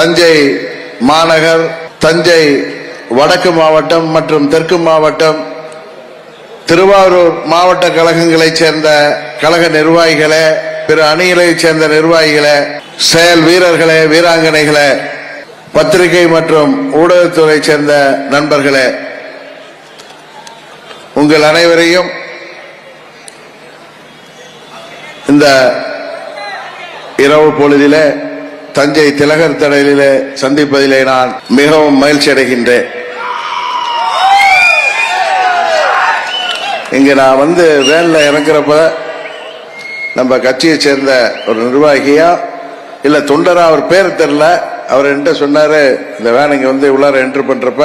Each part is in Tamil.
தஞ்சை மாநகர் தஞ்சை வடக்கு மாவட்டம் மற்றும் தெற்கு மாவட்டம் திருவாரூர் மாவட்ட கழகங்களைச் சேர்ந்த கழக நிர்வாகிகளே பிற அணிகளைச் சேர்ந்த நிர்வாகிகளே செயல் வீரர்களே வீராங்கனைகளே பத்திரிகை மற்றும் ஊடகத்துறை சேர்ந்த நண்பர்களே உங்கள் அனைவரையும் இந்த இரவு பொழுதிலே தஞ்சை திலகர் தடலிலே சந்திப்பதிலே நான் மிகவும் மகிழ்ச்சி அடைகின்றேன். இங்கே நான் வந்து வேன்ல இறங்குறப்ப நம்ம கட்சியை சேர்ந்த ஒரு நிர்வாகியா இல்ல தொண்டரா அவர் பேர் தெரியல அவர் என்கிட்ட சொன்னாரு இந்த வேன் இங்க வந்து உள்ளார என்ட்ரு பண்றப்ப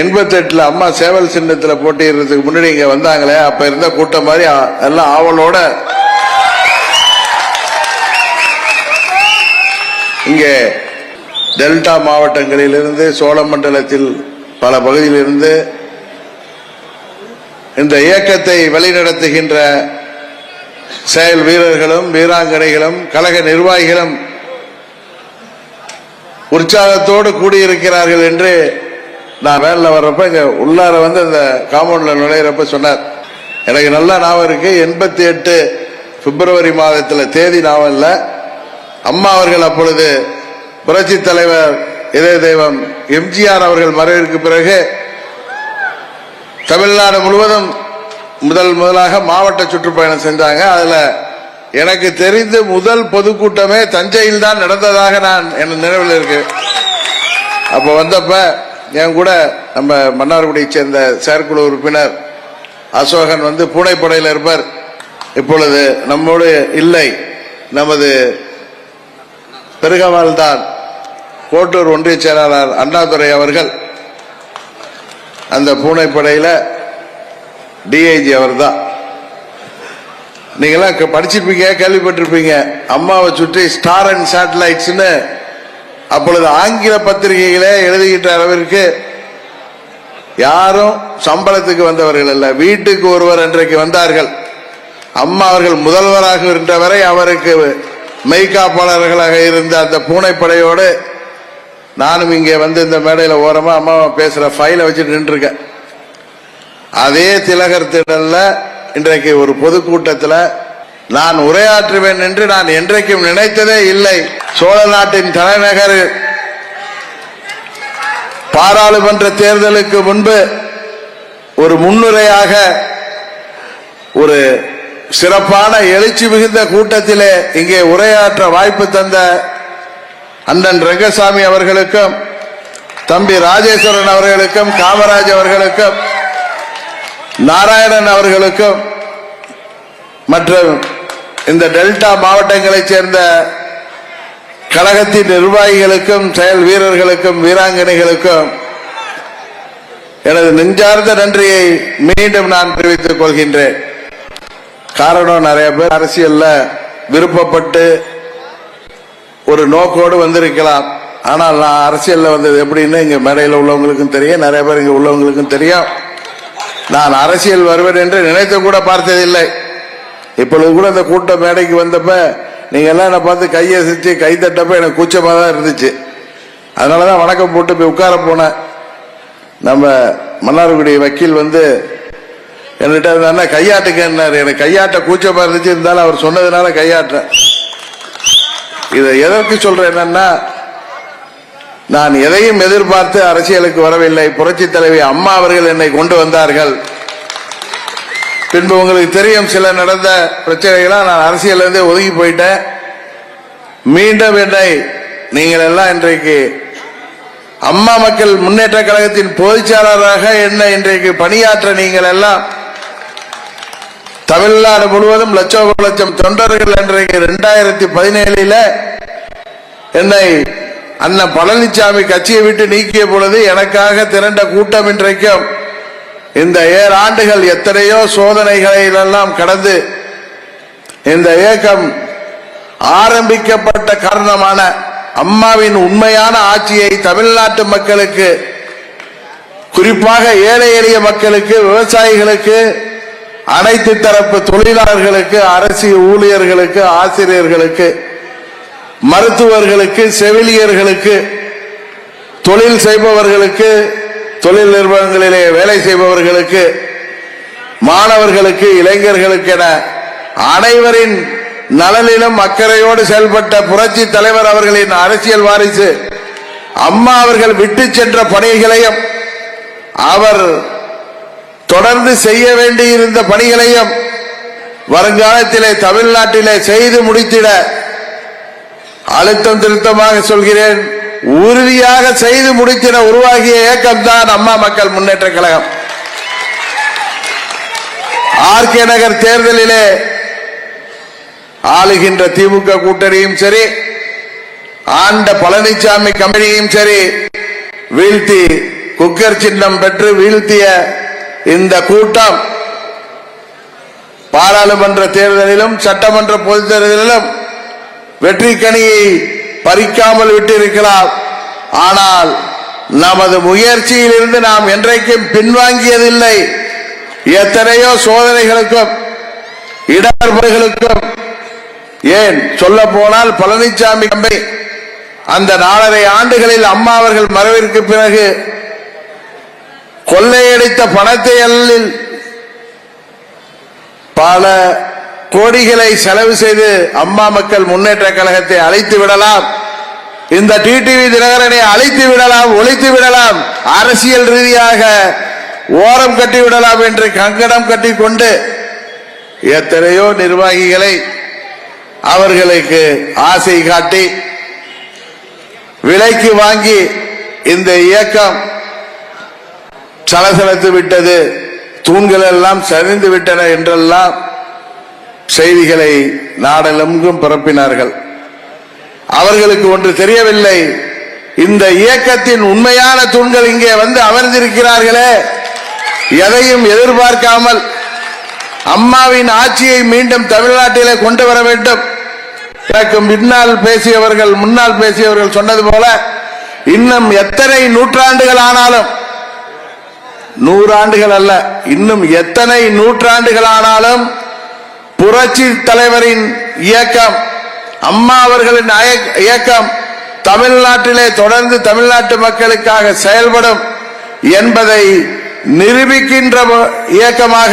எண்பத்தெட்டில் அம்மா சேவல் சின்னத்துல போட்டிடுறதுக்கு முன்னாடி இங்க வந்தாங்களே அப்ப இருந்த கூட்டம் மாதிரி எல்லாம் ஆவலோட இங்கே டெல்டா மாவட்டங்களிலிருந்து சோழமண்டலத்தில் பல பகுதியிலிருந்து இந்த இயக்கத்தை வழிநடத்துகின்ற செயல் வீரர்களும் வீராங்கனைகளும் கழக நிர்வாகிகளும் உற்சாகத்தோடு கூடியிருக்கிறார்கள் என்று நான் வேனில் வர்றப்ப இங்க உள்ளார வந்து அந்த காம்பவுண்ட்ல நுழையிறப்ப சொன்னார். எனக்கு நல்லா ஞாபகம் இருக்கு. எண்பத்தி எட்டு பிப்ரவரி மாதத்தில் தேதி ஞாபகம் இல்லை. அம்மா அவர்கள் அப்பொழுது புரட்சி தலைவர் இதய தெய்வம் எம்ஜிஆர் அவர்கள் மறைவிற்கு பிறகு தமிழ்நாடு முழுவதும் முதல் முதலாக மாவட்ட சுற்றுப்பயணம் செஞ்சாங்க அதுல எனக்கு தெரிந்து முதல் பொதுக்கூட்டமே தஞ்சையில் தான் நடந்ததாக நான் என் நினைவில் இருக்கு. அப்ப வந்தப்ப என் கூட நம்ம மன்னார்குடியை சேர்ந்த செயற்குழு உறுப்பினர் அசோகன் வந்து பூனைப்படையில் இருப்பார். இப்பொழுது நம்மோடு இல்லை. நமது பெருகவால் கோட்டூர் ஒன்றிய செயலாளர் அண்ணாதுரை அவர்கள் அந்த பூனைப்படையில் டிஐஜி அவர் தான் நீங்களாம் க- படிச்சிருப்பீங்க கேள்விப்பட்டிருப்பீங்க. அம்மாவை சுற்றி ஸ்டார் அண்ட் சேட்டலைட்ஸ்னு அப்பொழுது ஆங்கில பத்திரிகைகளே எழுதுகின்ற அளவிற்கு யாரும் சம்பளத்துக்கு வந்தவர்கள் அல்ல. வீட்டுக்கு ஒருவர் இன்றைக்கு வந்தார்கள். அம்மா அவர்கள் முதல்வராக இருந்தவரை அவருக்கு மெய்காப்பாளர்களாக இருந்த அந்த பூனைப்படையோடு நானும் இங்கே வந்து இந்த மேடையில் ஓரமாக அம்மா பேசுகிற ஃபைலை வச்சுட்டு நின்றுருக்கேன். அதே திலகர் திடலில் இன்றைக்கு ஒரு பொதுக்கூட்டத்தில் நான் உரையாற்றுவேன் என்று நான் என்றைக்கும் நினைத்ததே இல்லை. சோழ நாட்டின் தலைநகர் பாராளுமன்ற தேர்தலுக்கு முன்பு ஒரு முன்னுரையாக ஒரு சிறப்பான எழுச்சி மிகுந்த கூட்டத்திலே இங்கே உரையாற்ற வாய்ப்பு தந்த அண்ணன் ரங்கசாமி அவர்களுக்கும் தம்பி ராஜேஸ்வரன் அவர்களுக்கும் காமராஜ் அவர்களுக்கும் நாராயணன் அவர்களுக்கும் மற்றும் இந்த டெல்டா மாவட்டங்களைச் சேர்ந்த கழகத்தின் நிர்வாகிகளுக்கும் செயல் வீரர்களுக்கும் வீராங்கனைகளுக்கும் எனது நெஞ்சார்ந்த நன்றியை மீண்டும் நான் தெரிவித்துக் கொள்கின்றேன். காரணம் நிறைய பேர் அரசியல்ல விருப்பப்பட்டு ஒரு நோக்கோடு வந்திருக்கலாம். ஆனால் நான் அரசியல்ல வந்தது எப்படின்னு இங்க மேடையில் உள்ளவங்களுக்கும் தெரியும் நிறைய பேர் இங்க உள்ளவங்களுக்கும் தெரியும். நான் அரசியல் வருவேன் என்று நினைத்து கூட பார்த்ததில்லை. இப்பொழுது கூட இந்த கூட்ட மேடைக்கு வந்தப்ப நீங்க எல்லாம் என்னை பார்த்து கையை கையசிச்சு கை தட்டப்ப எனக்கு கூச்சமாக தான் இருந்துச்சு. அதனாலதான் வணக்கம் போட்டு போய் உட்கார போனேன். நம்ம மன்னார்குடி வக்கீல் வந்து என்கிட்ட இருந்தா கையாட்டுக்கன்னாரு. எனக்கு கையாட்ட கூச்சமா இருந்துச்சு. இருந்தாலும் அவர் சொன்னதுனால கையாட்டேன் இதை எதற்கு சொல்றேன் என்னன்னா நான் எதையும் எதிர்பார்த்து அரசியலுக்கு வரவில்லை. புரட்சி தலைவி அம்மா அவர்கள் என்னை கொண்டு வந்தார்கள். பின்பு உங்களுக்கு தெரியும் சில நடந்த பிரச்சனைகளா நான் அரசியல் இருந்தே ஒதுங்கி போயிட்டேன். மீண்டும் என்னை நீங்கள் எல்லாம் இன்றைக்கு அம்மா மக்கள் முன்னேற்ற கழகத்தின் பொதுச்செயலாளராக என்ன இன்றைக்கு பணியாற்ற நீங்கள் எல்லாம் தமிழ்நாடு முழுவதும் லட்சம் லட்சம் தொண்டர்கள் இன்றைக்கு இரண்டாயிரத்தி பதினேழுல என்னை அண்ணன் பழனிசாமி கட்சியை விட்டு நீக்கிய பொழுது எனக்காக திரண்ட கூட்டம் இன்றைக்கும் இந்த ஏழு ஆண்டுகள் எத்தனையோ சோதனைகளை எல்லாம் கடந்து இந்த இயக்கம் ஆரம்பிக்கப்பட்ட காரணமான அம்மாவின் உண்மையான ஆட்சியை தமிழ்நாட்டு மக்களுக்கு குறிப்பாக ஏழை எளிய மக்களுக்கு விவசாயிகளுக்கு அனைத்து தரப்பு தொழிலாளர்களுக்கு அரசு ஊழியர்களுக்கு ஆசிரியர்களுக்கு மருத்துவர்களுக்கு செவிலியர்களுக்கு தொழில் செய்பவர்களுக்கு தொழில் நிறுவனங்களிலே வேலை செய்பவர்களுக்கு மாணவர்களுக்கு இளைஞர்களுக்கு என அனைவரின் நலனிலும் அக்கறையோடு செயல்பட்ட புரட்சி தலைவர் அவர்களின் அரசியல் வாரிசு அம்மா அவர்கள் விட்டு சென்ற பணிகளையும் அவர் தொடர்ந்து செய்ய வேண்டியிருந்த பணிகளையும் வருங்காலத்திலே தமிழ்நாட்டிலே செய்து முடித்திட அழுத்தம் திருத்தமாக சொல்கிறேன். உறுதியாக செய்து முடித்திட உருவாகிய இயக்கம் தான் அம்மா மக்கள் முன்னேற்ற கழகம். ஆர்கே நகர் தேர்தலிலே ஆளுகின்ற திமுக கூட்டணியும் சரி ஆண்ட பழனிசாமி கம்பெனியும் சரி வீழ்த்தி குக்கர் சின்னம் பெற்று வீழ்த்திய இந்த கூட்டம் பாராளுமன்ற தேர்தலிலும் சட்டமன்ற பொதுத் தேர்தலிலும் வெற்றி கனியை பறிக்காமல் விட்டிருக்கலாம் ஆனால் நமது முயற்சியில் இருந்து நாம் என்றைக்கும் பின்வாங்கியதில்லை. எத்தனையோ சோதனைகளுக்கும் இடர்பாடுகளுக்கும் ஏன் சொல்ல போனால் பழனிசாமி அந்த நாலரை ஆண்டுகளில் அம்மா அவர்கள் மறைவிற்கு பிறகு கொள்ளையடித்த பணத்தை பல கோடிகளை செலவு செய்து அம்மா மக்கள் முன்னேற்ற கழகத்தை அழைத்து விடலாம். இந்த டிடிவி தினகரனை அழைத்து விடலாம் ஒழித்து விடலாம். அரசியல் ரீதியாக ஓரம் கட்டி விடலாம் என்று கங்கணம் கட்டி கொண்டு எத்தனையோ நிர்வாகிகளை அவர்களுக்கு ஆசை காட்டி விலைக்கு வாங்கி இந்த இயக்கம் சலசலத்து விட்டது. தூண்கள் எல்லாம் சரிந்து விட்டன என்றெல்லாம் செய்திகளை நாடெங்கும் பரப்பினார்கள் அவர்களுக்கு ஒன்று தெரியவில்லை. இந்த இயக்கத்தின் உண்மையான தூண்கள் இங்கே வந்து அமர்ந்திருக்கிறார்களே. எதையும் எதிர்பார்க்காமல் அம்மாவின் ஆட்சியை மீண்டும் தமிழ்நாட்டிலே கொண்டு வர வேண்டும். எனக்கு முன்னால் பேசியவர்கள் முன்னால் பேசியவர்கள் சொன்னது போல இன்னும் எத்தனை நூற்றாண்டுகள் ஆனாலும் நூறாண்டுகள் அல்ல இன்னும் எத்தனை நூற்றாண்டுகள் ஆனாலும் புரட்சி தலைவரின் இயக்கம் அம்மா அவர்களின் அய- இயக்கம் தமிழ்நாட்டிலே தொடர்ந்து தமிழ்நாட்டு மக்களுக்காக செயல்படும் என்பதை நிரூபிக்கின்ற இயக்கமாக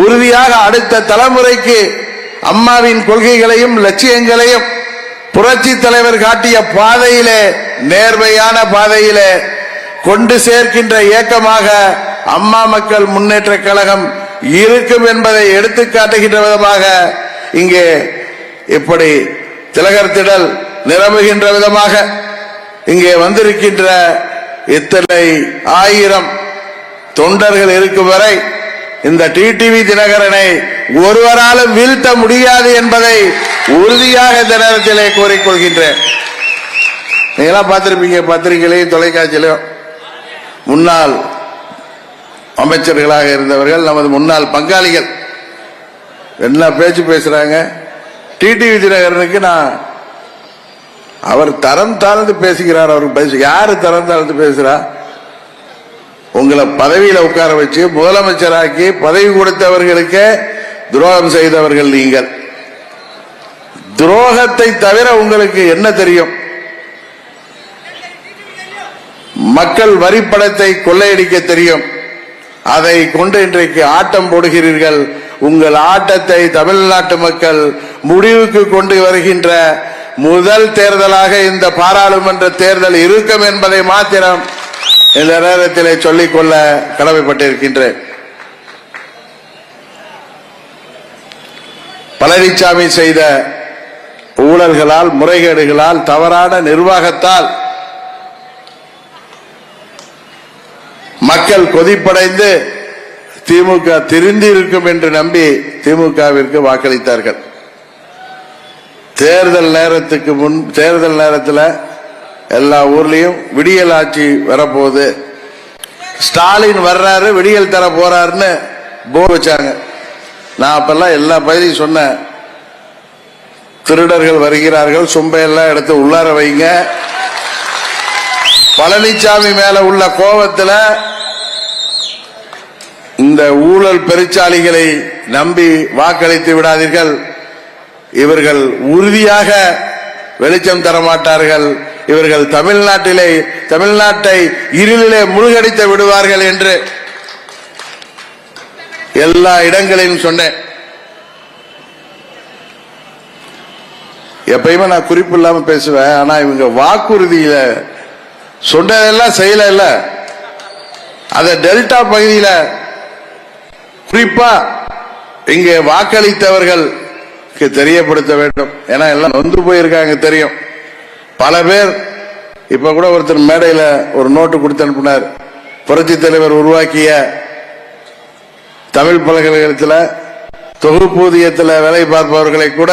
உறுதியாக அடுத்த தலைமுறைக்கு அம்மாவின் கொள்கைகளையும் லட்சியங்களையும் புரட்சி தலைவர் காட்டிய பாதையிலே நேர்மையான பாதையிலே கொண்டு சேர்க்கின்ற இயக்கமாக அம்மா மக்கள் முன்னேற்ற கழகம் இருக்கும் என்பதை எடுத்து காட்டுகின்ற விதமாக இங்கே இப்படி திலகர்த்திடல் நிரம்புகின்ற விதமாக இங்கே வந்திருக்கின்ற இத்தனை ஆயிரம் தொண்டர்கள் இருக்கும் வரை இந்த டிடிவி தினகரனை ஒருவராலும் வீழ்த்த முடியாது என்பதை உறுதியாக இந்த நேரத்திலே கூறிக்கொள்கின்றேன். நீங்களாம் பார்த்திருப்பீங்க பத்திரிகையிலையும் தொலைக்காட்சியிலையும். முன்னாள் அமைச்சர்களாக இருந்தவர்கள் நமது முன்னாள் பங்காளிகள். என்ன பேச்சு பேசுறாங்க? டிடி விஜயநகரனுக்கு நான் அவர் தரம் தாழ்ந்து பேசுகிறார் அவருக்கு பேச யாரு தரம் தாழ்ந்து பேசுறா? உங்களை பதவியில உட்கார வச்சு முதலமைச்சராக்கி பதவி கொடுத்தவர்களுக்கே துரோகம் செய்தவர்கள் நீங்கள். துரோகத்தை தவிர உங்களுக்கு என்ன தெரியும்? மக்கள் வரிப்பணத்தை கொள்ளையடிக்க தெரியும். அதை கொண்டு இன்றைக்கு ஆட்டம் போடுகிறீர்கள். உங்கள் ஆட்டத்தை தமிழ்நாட்டு மக்கள் முடிவுக்கு கொண்டு வருகின்ற முதல் தேர்தலாக இந்த பாராளுமன்ற தேர்தல் இருக்கும் என்பதை மாத்திரம் இந்த நேரத்தில் சொல்லிக்கொள்ள கடமைப்பட்டிருக்கின்றேன். பழனிசாமி செய்த ஊழல்களால் முறைகேடுகளால் தவறான நிர்வாகத்தால் மக்கள் கொதிப்படைந்து திமுக திருந்தி இருக்கும் என்று நம்பி திமுகவிற்கு வாக்களித்தார்கள். தேர்தல் நேரத்துக்கு முன் தேர்தல் நேரத்தில் எல்லா ஊர்லயும் விடியல் ஆட்சி வரப்போகுது. ஸ்டாலின் வர்றாரு விடியல் தர போறாருன்னு போ வச்சாங்க. நான் அப்பெல்லாம் எல்லா பகுதியும் சொன்னேன். திருடர்கள் வருகிறார்கள் சும்பையெல்லாம் எடுத்து உள்ளார வைங்க. பழனிசாமி மேல உள்ள கோபத்துல இந்த ஊழல் பெருச்சாளிகளை நம்பி வாக்களித்து விடாதீர்கள். இவர்கள் உறுதியாக வெளிச்சம் தர மாட்டார்கள். இவர்கள் தமிழ்நாட்டிலே தமிழ்நாட்டை இருளிலே முழுகடித்து விடுவார்கள் என்று எல்லா இடங்களையும் சொன்னேன். எப்பயுமே நான் குறிப்பு இல்லாம பேசுவேன் ஆனா இவங்க வாக்குறுதியில சொன்னதெல்லாம் செய்யல இல்ல. அத டெல்டா பகுதியில குறிப்பா இங்கே வாக்களித்தவர்களுக்கு தெரியப்படுத்த வேண்டும். ஏன்னா எல்லாம் நொந்து போயிருக்காங்க தெரியும். பல பேர் இப்ப கூட ஒருத்தர் மேடையில ஒரு நோட்டு கொடுத்து அனுப்பினார். புரட்சி தலைவர் உருவாக்கிய தமிழ் பல்கலைக்கழகத்தில் தொகுப்பூதியத்தில் வேலை பார்ப்பவர்களை கூட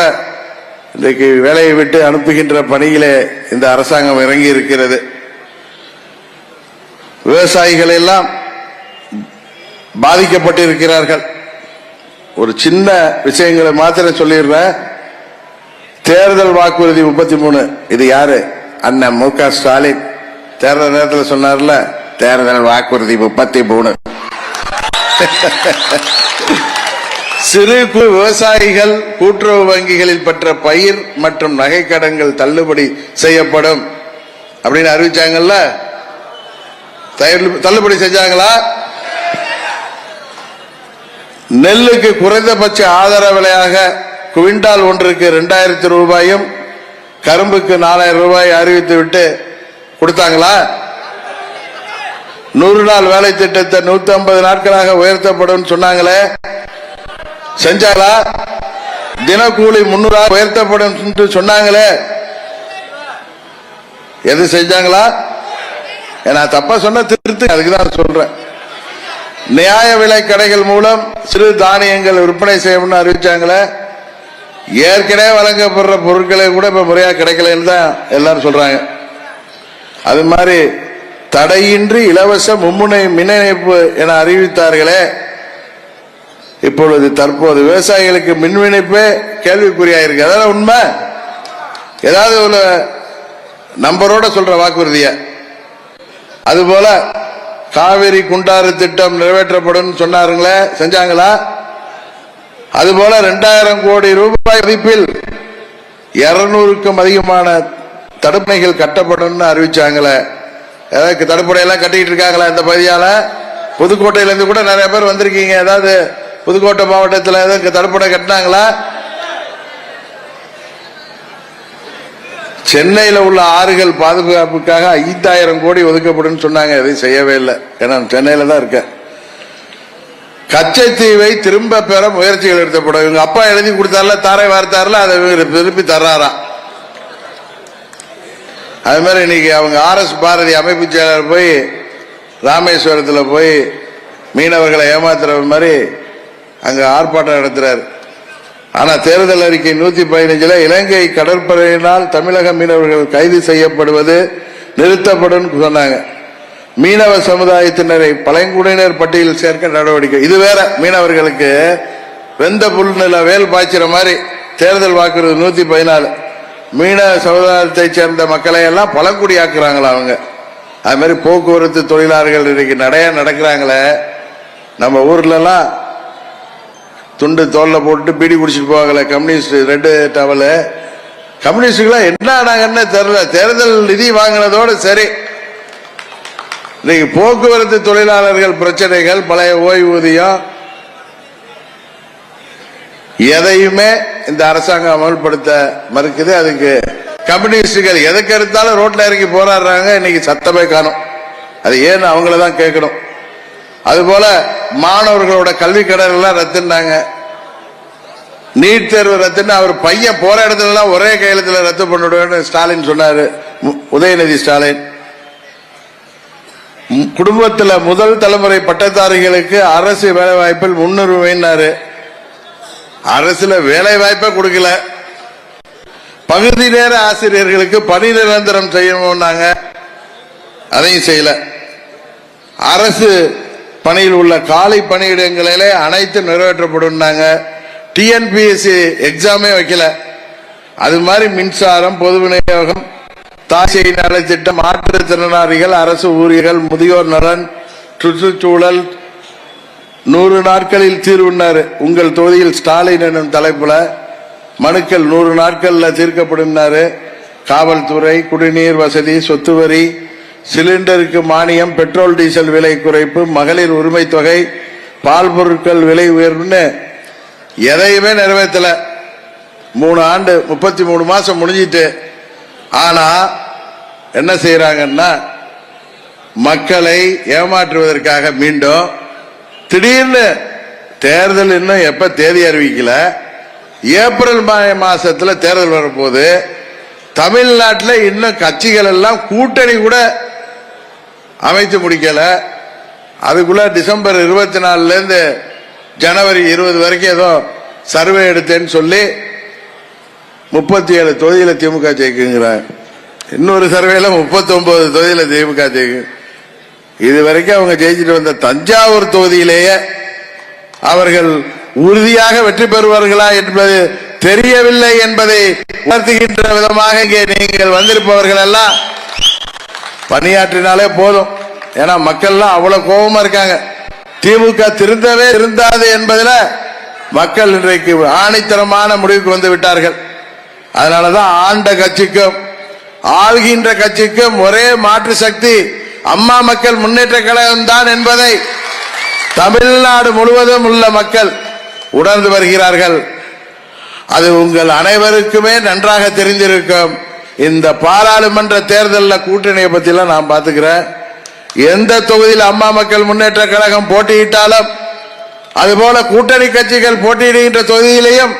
இன்றைக்கு வேலையை விட்டு அனுப்புகின்ற பணியிலே இந்த அரசாங்கம் இறங்கி இருக்கிறது விவசாயிகள் எல்லாம் பாதிக்கப்பட்டிருக்கிறார்கள். ஒரு சின்ன விஷயங்களை மாத்திரம் சொல்லிடுறேன். தேர்தல் வாக்குறுதி முப்பத்தி மூணு இது யாரு? அண்ணன் மு க ஸ்டாலின். தேர்தல் நேரத்தில் சொன்னார்ல தேர்தல் வாக்குறுதி முப்பத்தி மூணு. சிறு குறு விவசாயிகள் கூட்டுறவு வங்கிகளில் பெற்ற பயிர் மற்றும் நகை கடன்கள் தள்ளுபடி செய்யப்படும். அப்படின்னு அறிவிச்சாங்கல்ல? தள்ளுபடி செஞ்சாங்களா? நெல்லுக்கு குறைந்தபட்ச ஆதார விலையாக குவிண்டால் ஒன்றுக்கு ரெண்டாயிரத்தி ரூபாயும் கரும்புக்கு நாலாயிரம் ரூபாய் அறிவித்து விட்டு கொடுத்தாங்களா? நூறு நாள் வேலை திட்டத்தை நூத்தி ஐம்பது நாட்களாக உயர்த்தப்படும் சொன்னாங்களே. செஞ்சாங்களா தினக்கூலி முன்னூறு உயர்த்தப்படும் சொன்னாங்களே. எது செஞ்சாங்களா? நான் தப்பா சொன்ன திருத்து அதுக்கு தான் சொல்றேன். நியாய விலை கடைகள் மூலம் சிறு தானியங்கள் விற்பனை செய்யணும்னு அறிவிச்சாங்களே. ஏற்கனவே வழங்கப்படுற பொருட்களை கூட இப்ப முறையா கிடைக்கலன்னு தான் எல்லாரும் சொல்றாங்க. அது மாதிரி தடையின்றி இலவச மும்முனை மின் இணைப்பு என அறிவித்தார்களே. இப்பொழுது தற்போது விவசாயிகளுக்கு மின் இணைப்பே கேள்விக்குறியாயிருக்கு. அதெல்லாம் உண்மை? ஏதாவது ஒரு நம்பரோட சொல்ற வாக்குறுதிய. அதுபோல காவேரி குண்டாறு திட்டம் நிறைவேற்றப்படும் சொன்னாருங்களே செஞ்சாங்களா? அதுபோல ரெண்டாயிரம் கோடி ரூபாய் மதிப்பில் இருநூறுக்கும் அதிகமான தடுப்பணைகள் கட்டப்படும் அறிவிச்சாங்களே. ஏதாவது தடுப்பணையெல்லாம் கட்டிக்கிட்டு இருக்காங்களா இந்த பகுதியால? புதுக்கோட்டையிலேருந்து கூட நிறைய பேர் வந்திருக்கீங்க. ஏதாவது புதுக்கோட்டை மாவட்டத்தில் ஏதாவது தடுப்பணை கட்டினாங்களா? சென்னையில் உள்ள ஆறுகள் பாதுகாப்புக்காக ஐந்தாயிரம் கோடி ஒதுக்கப்படும் சொன்னாங்க எதையும் செய்யவே இல்லை. ஏன்னா சென்னையில தான் இருக்க கச்சத்தீவை திரும்ப பெற முயற்சிகள் எடுத்தப்படும். இவங்க அப்பா எழுதி கொடுத்தாருல தாரை வார்த்தாருல அதை இவங்க திருப்பி தர்றாராம். அது மாதிரி இன்னைக்கு அவங்க ஆர் எஸ் பாரதி அமைப்பு செயலர் போய் ராமேஸ்வரத்தில் போய் மீனவர்களை ஏமாத்துற மாதிரி அங்கே ஆர்ப்பாட்டம் நடத்துறாரு. ஆனால் தேர்தல் அறிக்கை நூத்தி பதினஞ்சுல இலங்கை கடற்படையினால் தமிழக மீனவர்கள் கைது செய்யப்படுவது நிறுத்தப்படும் சொன்னாங்க. மீனவ சமுதாயத்தினரை பழங்குடியினர் பட்டியலில் சேர்க்க நடவடிக்கை. இது வேற மீனவர்களுக்கு வெந்த புல் நில வேல் பாய்ச்சிற மாதிரி தேர்தல் வாக்குறுதி நூத்தி பதினாலு. மீனவ சமுதாயத்தை சேர்ந்த மக்களை எல்லாம் பழங்குடியாக்குறாங்களா அவங்க. அது மாதிரி போக்குவரத்து தொழிலாளர்கள் இன்னைக்கு நடைய நடக்கிறாங்களே. நம்ம ஊர்லலாம் துண்டு தோல்லை போட்டு பீடி குடிச்சிட்டு போவாங்களே கம்யூனிஸ்ட் ரெட்டு டவலு கம்யூனிஸ்டுகளாம் என்ன ஆனாங்கன்னு தெரியல. தேர்தல் நிதி வாங்கினதோடு சரி. இன்னைக்கு போக்குவரத்து தொழிலாளர்கள் பிரச்சனைகள் பழைய ஓய்வூதியம். எதையுமே இந்த அரசாங்கம் அமல்படுத்த மறுக்குது. அதுக்கு கம்யூனிஸ்டுகள் எதுக்கு எடுத்தாலும் ரோட்ல இறங்கி போராடுறாங்க. இன்னைக்கு சத்தமே காணும். அது ஏன்னு அவங்கள தான் கேட்கணும். அதுபோல மாணவர்களோட கல்வி கடன் எல்லாம் ரத்துனாங்க நீட் தேர்வு ரத்துன்னு அவர் பையன் போற இடத்துல எல்லாம் ஒரே கையெழுத்துல ரத்து பண்ணிடுவேன்னு ஸ்டாலின் சொன்னாரு. உதயநிதி ஸ்டாலின். குடும்பத்தில் முதல் தலைமுறை பட்டதாரிகளுக்கு அரசு வேலை வாய்ப்பில் முன்னுரிமைன்னாரு. அரசுல வேலை வாய்ப்பே கொடுக்கல. பகுதி நேர ஆசிரியர்களுக்கு பணி நிரந்தரம் செய்யணும்னாங்க. அதையும் செய்யல. அரசு பணியில் உள்ள காலை பணியிடங்களிலே அனைத்து நிறைவேற்றப்படும் டிஎன்பிஎஸ்சி எக்ஸாமே வைக்கல. அது மாதிரி மின்சாரம் பொது விநியோகம் தாசியை நலத்திட்டம் மாற்றுத்திறனாளிகள் அரசு ஊழியர்கள் முதியோர் நலன் சுற்றுச்சூழல். நூறு நாட்களில் தீர்வுனார் உங்கள் தொகுதியில் ஸ்டாலின் என்னும் தலைப்புல மனுக்கள் நூறு நாட்களில் தீர்க்கப்படும்னாரு. காவல்துறை குடிநீர் வசதி சொத்து வரி சிலிண்டருக்கு மானியம் பெட்ரோல் டீசல் விலை குறைப்பு மகளிர் உரிமை தொகை பால் பொருட்கள் விலை உயர்வுன்னு எதையுமே நிறைவேற்றல. மூணு ஆண்டு முப்பத்தி மூணு மாசம் முடிஞ்சிட்டு. ஆனா என்ன செய்யறாங்கன்னா மக்களை ஏமாற்றுவதற்காக மீண்டும் திடீர்னு தேர்தல் இன்னும் எப்ப தேதி அறிவிக்கல. ஏப்ரல் மா- மாசத்துல தேர்தல் வரப்போகுது. தமிழ்நாட்டில் இன்னும் கட்சிகள் எல்லாம் கூட்டணி கூட அமைத்து முடிக்கல. அதுக்குள்ள டிசம்பர் இருபத்தி நாலுல இருந்து ஜனவரி இருபது வரைக்கும் ஏதோ சர்வே எடுத்தேன்னு சொல்லி முப்பத்தி ஏழு தொகுதியில திமுக ஜெயிக்குங்கிறாங்க இன்னொரு சர்வேல முப்பத்தி ஒன்பது தொகுதியில திமுக ஜெயிக்கு. இது வரைக்கும் அவங்க ஜெயிச்சுட்டு வந்த தஞ்சாவூர் தொகுதியிலேயே அவர்கள் உறுதியாக வெற்றி பெறுவார்களா என்பது தெரியவில்லை என்பதை உணர்த்துகின்ற விதமாக இங்கே நீங்கள் வந்திருப்பவர்கள் எல்லாம் பணியாற்றினாலே போதும். ஏன்னா மக்கள்லாம் அவ்வளவு கோபமா இருக்காங்க. திமுக திருந்தவே திருந்தாது என்பதில் மக்கள் இன்றைக்கு ஆணைத்தரமான முடிவுக்கு வந்து விட்டார்கள். அதனாலதான் ஆண்ட கட்சிக்கும் ஆள்கின்ற கட்சிக்கும் ஒரே மாற்று சக்தி அம்மா மக்கள் முன்னேற்ற கழகம் தான் என்பதை தமிழ்நாடு முழுவதும் உள்ள மக்கள் உணர்ந்து வருகிறார்கள். அது உங்கள் அனைவருக்குமே நன்றாக தெரிந்திருக்கும். இந்த பாராளுமன்ற தேர்தலில் கூட்டணியை பற்றிலாம் நான் பாத்துக்கிறேன் எந்த தொகுதியில் அம்மா மக்கள் முன்னேற்ற கழகம் போட்டியிட்டாலும் அதுபோல கூட்டணி கட்சிகள் போட்டியிடுகின்ற தொகுதியிலையும்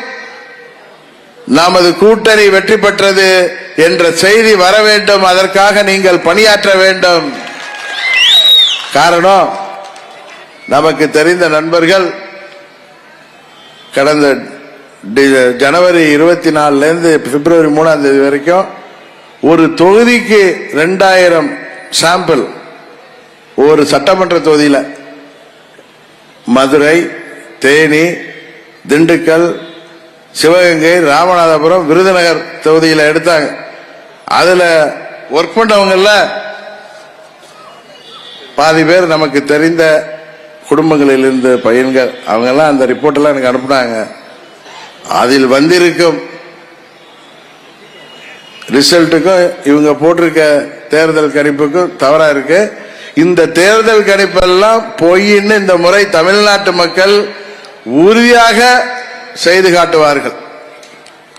நமது கூட்டணி வெற்றி பெற்றது என்ற செய்தி வர வேண்டும். அதற்காக நீங்கள் பணியாற்ற வேண்டும். காரணம் நமக்கு தெரிந்த நண்பர்கள் கடந்த ஜனவரி இருபத்தி நாலுலேருந்து பிப்ரவரி மூணாம் தேதி வரைக்கும் ஒரு தொகுதிக்கு ரெண்டாயிரம் சாம்பிள் ஒரு சட்டமன்ற தொகுதியில் மதுரை தேனி திண்டுக்கல் சிவகங்கை ராமநாதபுரம் விருதுநகர் தொகுதியில் எடுத்தாங்க. அதுல ஒர்க் பண்ணவங்கள பாதி பேர் நமக்கு தெரிந்த குடும்பங்களில் இருந்த பையன்கள். அவங்கெல்லாம் அந்த ரிப்போர்ட்டெல்லாம் எனக்கு அனுப்புனாங்க. அதில் வந்திருக்கும் ரிசல்ட்டுக்கும் இவங்க போட்டிருக்க தேர்தல் கணிப்புக்கும் தவறாக இருக்குது இந்த தேர்தல் கணிப்பெல்லாம் பொய்ன்னு இந்த முறை தமிழ்நாட்டு மக்கள் உறுதியாக செய்து காட்டுவார்கள்.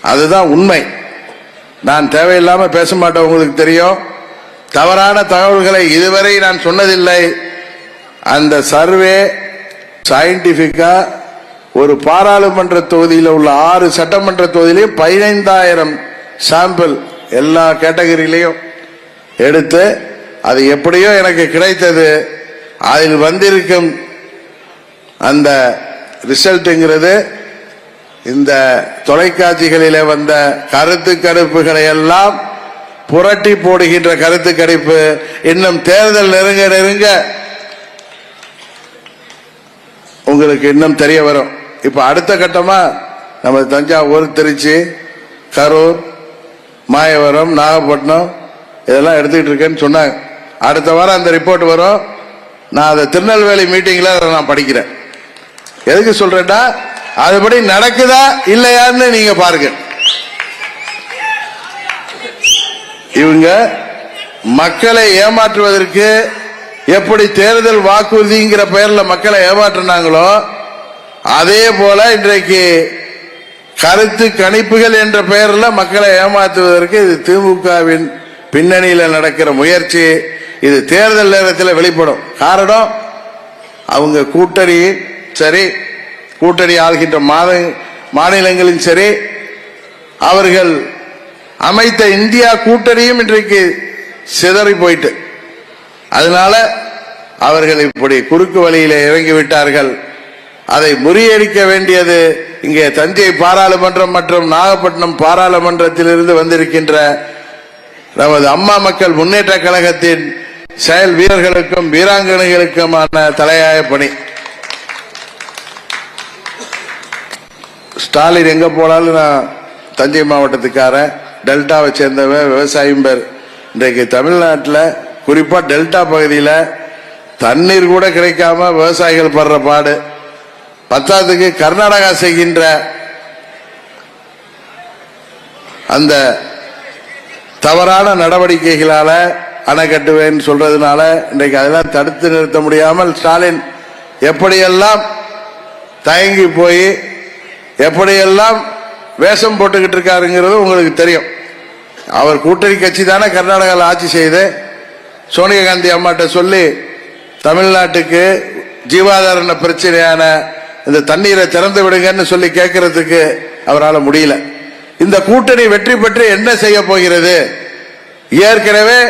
அதுதான் உண்மை. நான் தேவையில்லாம பேச மாட்டேன் உங்களுக்கு தெரியும். தவறான தகவல்களை இதுவரை நான் சொன்னதில்லை. அந்த சர்வே சயின்டிபிக்கா ஒரு பாராளுமன்ற தொகுதியில் உள்ள ஆறு சட்டமன்ற தொகுதியிலையும் பதினைந்தாயிரம் சாம்பிள் எல்லா கேட்டகரியிலையும் எடுத்து அது எப்படியோ எனக்கு கிடைத்தது. அதில் வந்திருக்கும் அந்த ரிசல்ட்டுங்கிறது இந்த தொலைக்காட்சிகளிலே வந்த கருத்து கணிப்புகளை எல்லாம் புரட்டி போடுகின்ற கருத்து கணிப்பு இன்னும் தேர்தல் நெருங்க நெருங்க உங்களுக்கு இன்னும் தெரிய வரும். இப்ப அடுத்த கட்டமா நம்ம தஞ்சாவூர் திருச்சி கரூர் மாயவரம் நாகப்பட்டினம் இதெல்லாம் எடுத்துக்கிட்டு இருக்கேன்னு சொன்னாங்க. அடுத்த வாரம் அந்த ரிப்போர்ட் வரும். நான் அதை திருநெல்வேலி மீட்டிங்கில் அதை நான் படிக்கிறேன். எதுக்கு சொல்கிறேன்டா அதுபடி நடக்குதா இல்லையான்னு நீங்கள் பாருங்க. இவங்க மக்களை ஏமாற்றுவதற்கு எப்படி தேர்தல் வாக்குறுதிங்கிற பெயரில் மக்களை ஏமாற்றினாங்களோ அதே போல இன்றைக்கு கருத்து கணிப்புகள் என்ற பெயரில் மக்களை ஏமாற்றுவதற்கு இது திமுகவின் பின்னணியில் நடக்கிற முயற்சி. இது தேர்தல் நேரத்தில் வெளிப்படும். காரணம் அவங்க கூட்டணி சரி கூட்டணி ஆள்கின்ற மாத மாநிலங்களின் சரி அவர்கள் அமைத்த இந்தியா கூட்டணியும் இன்றைக்கு சிதறி போயிட்டு. அதனால அவர்கள் இப்படி குறுக்கு வழியிலே இறங்கிவிட்டார்கள். அதை முறியடிக்க வேண்டியது இங்கே தஞ்சை பாராளுமன்றம் மற்றும் நாகப்பட்டினம் பாராளுமன்றத்திலிருந்து வந்திருக்கின்ற நமது அம்மா மக்கள் முன்னேற்ற கழகத்தின் செயல் வீரர்களுக்கும் வீராங்கனைகளுக்குமான தலையாய பணி. ஸ்டாலின் எங்க போனாலும் நான் தஞ்சை மாவட்டத்துக்காரன். டெல்டாவை சேர்ந்தவன் விவசாயம் பேர். இன்றைக்கு தமிழ்நாட்டில் குறிப்பா டெல்டா பகுதியில் தண்ணீர் கூட கிடைக்காம விவசாயிகள் படுற பாடு. பத்தாவதுக்கு கர்நாடகா செய்கின்ற அந்த தவறான நடவடிக்கைகளால அணை கட்டுவேன் சொல்றதுனால இன்றைக்கு அதெல்லாம் தடுத்து நிறுத்த முடியாமல் ஸ்டாலின் எப்படியெல்லாம் தயங்கி போய் எப்படியெல்லாம் வேஷம் போட்டுக்கிட்டு இருக்காருங்கிறது உங்களுக்கு தெரியும். அவர் கூட்டணி கட்சி தானே கர்நாடகாவில் ஆட்சி செய்து சோனியா காந்தி அம்மாட்ட சொல்லி தமிழ்நாட்டுக்கு ஜீவாதாரண பிரச்சனையான இந்த தண்ணீரை திறந்து விடுங்கன்னு சொல்லி கேட்கறதுக்கு அவரால் முடியல. இந்த கூட்டணி வெற்றி பெற்று என்ன செய்ய போகிறது? ஏற்கனவே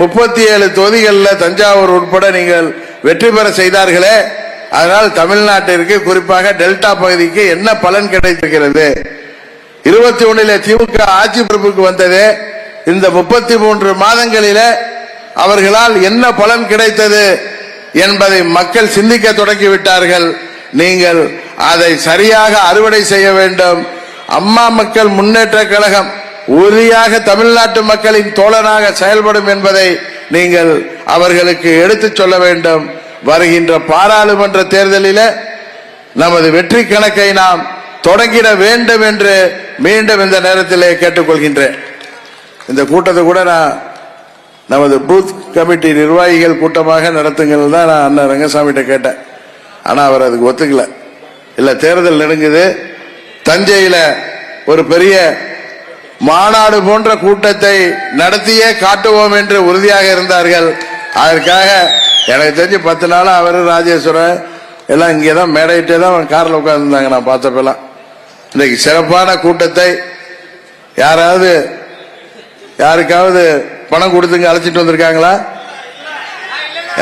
முப்பத்தி ஏழு தொகுதிகளில் தஞ்சாவூர் உட்பட நீங்கள் வெற்றி பெற செய்தார்களே. அதனால் தமிழ்நாட்டிற்கு குறிப்பாக டெல்டா பகுதிக்கு என்ன பலன் கிடைத்திருக்கிறது? இருபத்தி ஒன்றில் திமுக ஆட்சி பொறுப்புக்கு வந்தது. இந்த முப்பத்தி மூன்று மாதங்களில் அவர்களால் என்ன பலன் கிடைத்தது என்பதை மக்கள் சிந்திக்க தொடங்கிவிட்டார்கள் நீங்கள் அதை சரியாக அறுவடை செய்ய வேண்டும். அம்மா மக்கள் முன்னேற்ற கழகம் உறுதியாக தமிழ்நாட்டு மக்களின் தோழனாக செயல்படும் என்பதை நீங்கள் அவர்களுக்கு எடுத்துச் சொல்ல வேண்டும். வருகின்ற பாராளுமன்ற தேர்தலில் நமது வெற்றி கணக்கை நாம் தொடங்கிட வேண்டும் என்று மீண்டும் இந்த நேரத்திலே கேட்டுக்கொள்கின்றேன். இந்த கூட்டத்தை கூட நான் நமது பூத் கமிட்டி நிர்வாகிகள் கூட்டமாக நடத்துங்கள் தான் நான் அண்ணன் ரங்கசாமிகிட்ட கேட்டேன். ஆனால் அவர் அதுக்கு ஒத்துக்கல. இல்லை தேர்தல் நெருங்குது. தஞ்சையில் ஒரு பெரிய மாநாடு போன்ற கூட்டத்தை நடத்தியே காட்டுவோம் என்று உறுதியாக இருந்தார்கள். அதற்காக எனக்கு தெரிஞ்சு பத்து நாளாக அவர் ராஜேஸ்வரன் எல்லாம் இங்கே தான் மேடையிட்டே தான் காரில் உட்காந்துருந்தாங்க நான் பார்த்தப்பெல்லாம். இன்னைக்கு சிறப்பான கூட்டத்தை யாராவது யாருக்காவது பணம் கொடுத்துங்க அழைச்சிட்டு வந்திருக்காங்களா?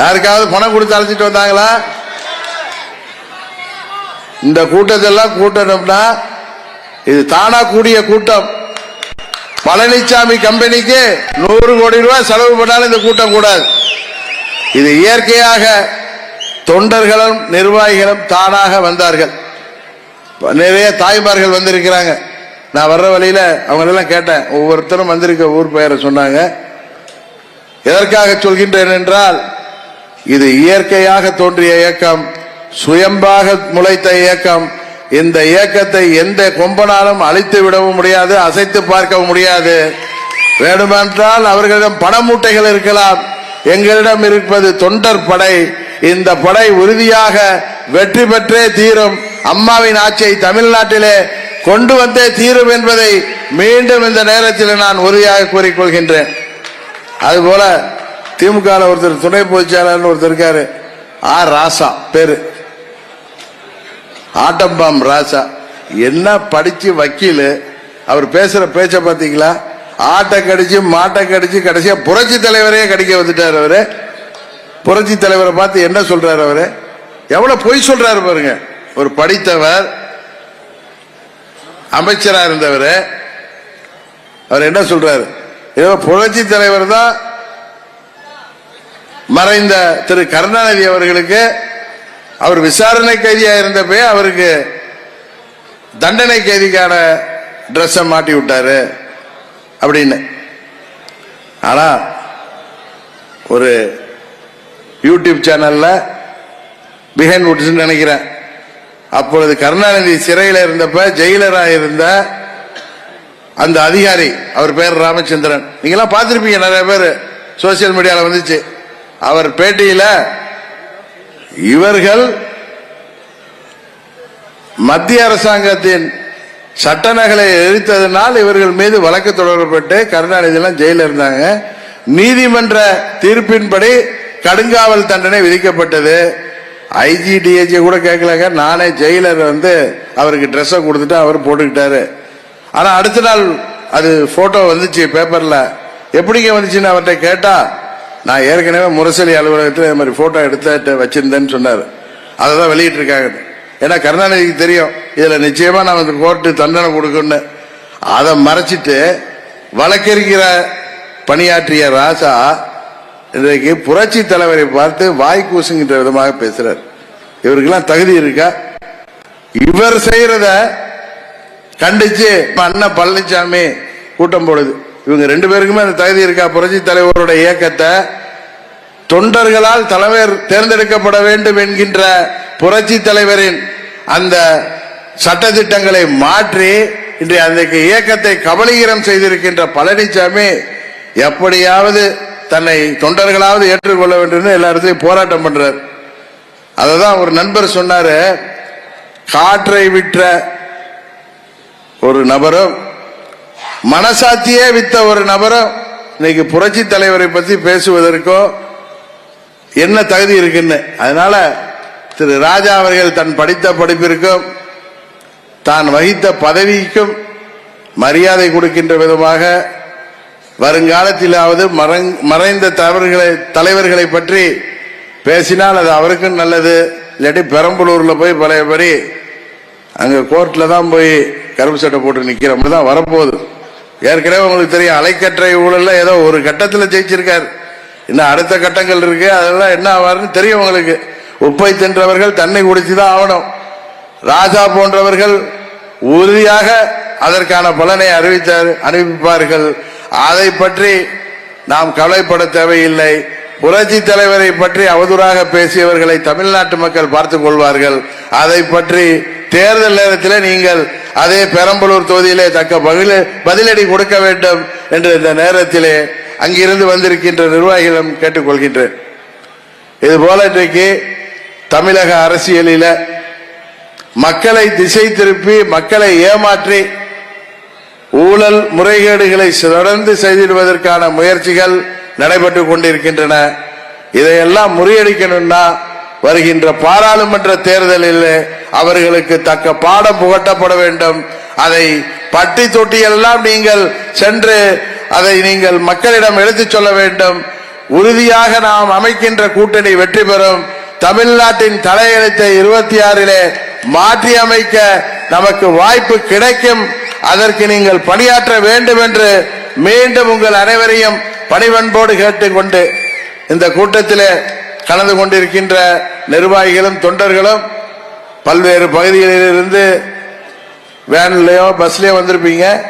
யாருக்காவது பணம் கொடுத்து அழைச்சிட்டு வந்தாங்களா? இந்த கூட்டத்தெல்லாம் கூட்டணும்னா இது தானா கூடிய கூட்டம். பழனிசாமி கம்பெனிக்கு நூறு கோடி ரூபாய் செலவு பண்ணாலும் இந்த கூட்டம் கூடாது. இது இயற்கையாக தொண்டர்களும் நிர்வாகிகளும் தானாக வந்தார்கள். நிறைய தாய்மார்கள் வந்திருக்கிறாங்க. நான் வர்ற வழியில அவங்களெல்லாம் கேட்டேன். ஒவ்வொருத்தரும் வந்திருக்க ஊர் பெயரை சொன்னாங்க. எதற்காக சொல்கின்றேன் என்றால் இது இயற்கையாக தோன்றிய இயக்கம் சுயம்பாக முளைத்த இயக்கம் இந்த இயக்கத்தை எந்த கொம்பனாலும் அழித்து விடவும் முடியாது அசைத்து பார்க்கவும் முடியாது. வேண்டுமென்றால் அவர்களிடம் பண மூட்டைகள் இருக்கலாம். எங்களிடம் இருப்பது தொண்டர் படை. இந்த படை உறுதியாக வெற்றி பெற்றே தீரும். அம்மாவின் ஆட்சியை தமிழ்நாட்டிலே கொண்டு வந்தே தீரும் என்பதை மீண்டும் இந்த நேரத்தில் நான் உறுதியாக கூறிக்கொள்கின்றேன். அதுபோல திமுக ஒருத்தர் துணை பொதுச்செயலாளர் ஒருத்தர் இருக்காரு. ஆர் ராசா பேரு. ஆட்டம்பாம் ராசா. என்ன படிச்சு வக்கீல்? அவர் பேசுற பேச்ச பாத்தீங்களா? ஆட்டை கடிச்சு மாட்டை கடிச்சு கடைசியா புரட்சி தலைவரே கடிக்க வந்துட்டார் அவரு. புரட்சி தலைவரை பார்த்து என்ன சொல்றாரு அவரு? எவ்வளவு பொய் சொல்றாரு பாருங்க. ஒரு படித்தவர் அமைச்சரா இருந்தவர். அவர் என்ன சொல்றாரு? ஏதோ புரட்சி தலைவர் தான் மறைந்த திரு கருணாநிதி அவர்களுக்கு அவர் விசாரணை கைதியா இருந்தப்பே அவருக்கு தண்டனை கைதிக்கான ட்ரெஸ்ஸை மாட்டி விட்டாரு அப்படின்னு. ஆனா ஒரு யூடியூப் சேனல்ல பிஹைண்ட் வுட்ஸ் நினைக்கிறேன். அப்பொழுது கருணாநிதி சிறையில் இருந்தப்ப ஜெயிலரா இருந்த அந்த அதிகாரி அவர் பேர் ராமச்சந்திரன். நீங்களாம் பார்த்திருப்பீங்க நிறைய பேர். சோசியல் மீடியால வந்துச்சு. அவர் பேட்டியில இவர்கள் மத்திய அரசாங்கத்தின் சட்ட நகலை எரித்ததனால் இவர்கள் மீது வழக்கு தொடரப்பட்டு கருணாநிதி எல்லாம் ஜெயில இருந்தாங்க. நீதிமன்ற தீர்ப்பின்படி கடுங்காவல் தண்டனை விதிக்கப்பட்டது. ஐஜி டிஐஜி கூட கேட்கலங்க. நானே ஜெயிலர் வந்து அவருக்கு ட்ரெஸ்ஸை கொடுத்துட்டு அவர் போட்டுக்கிட்டாரு. ஆனா அடுத்த நாள் அது போட்டோ வந்துச்சு பேப்பர்ல எப்படிங்க வந்துச்சுன்னு அவர்கிட்ட கேட்டா நான் ஏற்கனவே முரசொலி அலுவலகத்தில் இது மாதிரி போட்டோ எடுத்து வச்சிருந்தேன்னு சொன்னார். அதை தான் வெளியிட்டு இருக்காங்க ஏன்னா கருணாநிதிக்கு தெரியும். இதில் நிச்சயமாக நான் வந்து கோர்ட்டு தண்டனை கொடுக்கணும்னு. அதை மறைச்சிட்டு வழக்கறிஞர பணியாற்றிய ராசா இன்றைக்கு புரட்சி தலைவரை பார்த்து வாய் கூசுங்கிற விதமாக பேசுறார். இவருக்கெல்லாம் தகுதி இருக்கா? இவர் செய்யறத கண்டிச்சு அண்ணன் பழனிசாமி கூட்டம் போடுது. இவங்க ரெண்டு பேருக்குமே அந்த தகுதி இருக்கா? புரட்சி தலைவரோட இயக்கத்தை தொண்டர்களால் தலைவர் தேர்ந்தெடுக்கப்பட வேண்டும் என்கின்ற புரட்சி தலைவரின் அந்த சட்டத்திட்டங்களை மாற்றி இன்றைய அன்றைக்கு இயக்கத்தை கபலீகரம் செய்திருக்கின்ற பழனிசாமி எப்படியாவது தன்னை தொண்டர்களாவது ஏற்றுக்கொள்ள வேண்டும் எல்லா இடத்துலயும் போராட்டம் பண்றார். அததான் ஒரு நண்பர் சொன்னாரு காற்றை விற்ற ஒரு நபரும் மனசாட்சியே வித்த ஒரு நபரும் இன்னைக்கு புரட்சி தலைவரை பத்தி பேசுவதற்கோ என்ன தகுதி இருக்குன்னு. அதனால திரு ராஜா அவர்கள் தன் படித்த படிப்பிற்கும் தான் வகித்த பதவிக்கும் மரியாதை கொடுக்கின்ற விதமாக வருங்காலத்திலாவது மறைந்த தலைவர்களை தலைவர்களை பற்றி பேசினால் அது அவருக்கும் நல்லது. இல்லாட்டி பெரம்பலூர்ல போய் பழையபடி அங்க கோர்ட்ல தான் போய் கருப்பு சட்டை போட்டு நிக்கிற மாதிரி தான் வரப்போகுது. ஏற்கனவே உங்களுக்கு தெரியும் அலைக்கற்றை ஊழல்ல ஏதோ ஒரு கட்டத்துல ஜெயிச்சிருக்காரு. இன்னும் அடுத்த கட்டங்கள் இருக்கு அதெல்லாம் என்ன ஆவாருன்னு தெரியும் உங்களுக்கு. உப்பை தின்றவர்கள் தன்னை குடிச்சு தான் ஆகணும். ராஜா போன்றவர்கள் உறுதியாக அதற்கான பலனை அறிவித்தார் அறிவிப்பார்கள். அதை பற்றி நாம் கவலைப்பட தேவையில்லை. புரட்சி தலைவரை பற்றி அவதூறாக பேசியவர்களை தமிழ்நாட்டு மக்கள் பார்த்துக் கொள்வார்கள். அதை பற்றி தேர்தல் நேரத்தில் நீங்கள் அதே பெரம்பலூர் தொகுதியிலே தக்க பதில- பதிலடி கொடுக்க வேண்டும் என்று இந்த நேரத்திலே அங்கிருந்து வந்திருக்கின்ற நிர்வாகிகளிடம் கேட்டுக்கொள்கின்றேன். இதுபோல இன்றைக்கு தமிழக அரசியலில மக்களை திசை திருப்பி மக்களை ஏமாற்றி ஊழல் முறைகேடுகளை தொடர்ந்து செய்திடுவதற்கான முயற்சிகள் நடைபெற்றுக் கொண்டிருக்கின்றன. இதையெல்லாம் முறியடிக்கணும்னா வருகின்ற பாராளுமன்ற தேர்தலில் அவர்களுக்கு தக்க பாடம் புகட்டப்பட வேண்டும். அதை பட்டி தொட்டியெல்லாம் நீங்கள் சென்று அதை நீங்கள் மக்களிடம் எடுத்துச் சொல்ல வேண்டும். உறுதியாக நாம் அமைக்கின்ற கூட்டணி வெற்றி பெறும். தமிழ்நாட்டின் தலையெழுத்தை இருபத்தி ஆறிலே மாற்றி அமைக்க நமக்கு வாய்ப்பு கிடைக்கும். அதற்கு நீங்கள் பணியாற்ற வேண்டும் என்று மீண்டும் உங்கள் அனைவரையும் பணிவன்போடு கேட்டுக்கொண்டு இந்த கூட்டத்திலே கலந்து கொண்டிருக்கின்ற நிர்வாகிகளும் தொண்டர்களும் பல்வேறு பகுதிகளிலிருந்து வேன்லயோ பஸ்லயோ வந்திருப்பீங்க.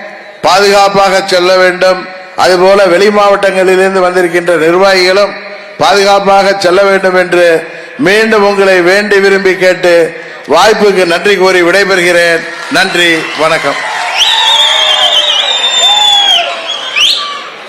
பாதுகாப்பாக செல்ல வேண்டும். அதுபோல வெளி மாவட்டங்களிலிருந்து வந்திருக்கின்ற நிர்வாகிகளும் பாதுகாப்பாக செல்ல வேண்டும் என்று மீண்டும் உங்களை வேண்டி விரும்பி கேட்டு வாய்ப்புக்கு நன்றி கூறி விடைபெறுகிறேன். நன்றி வணக்கம்.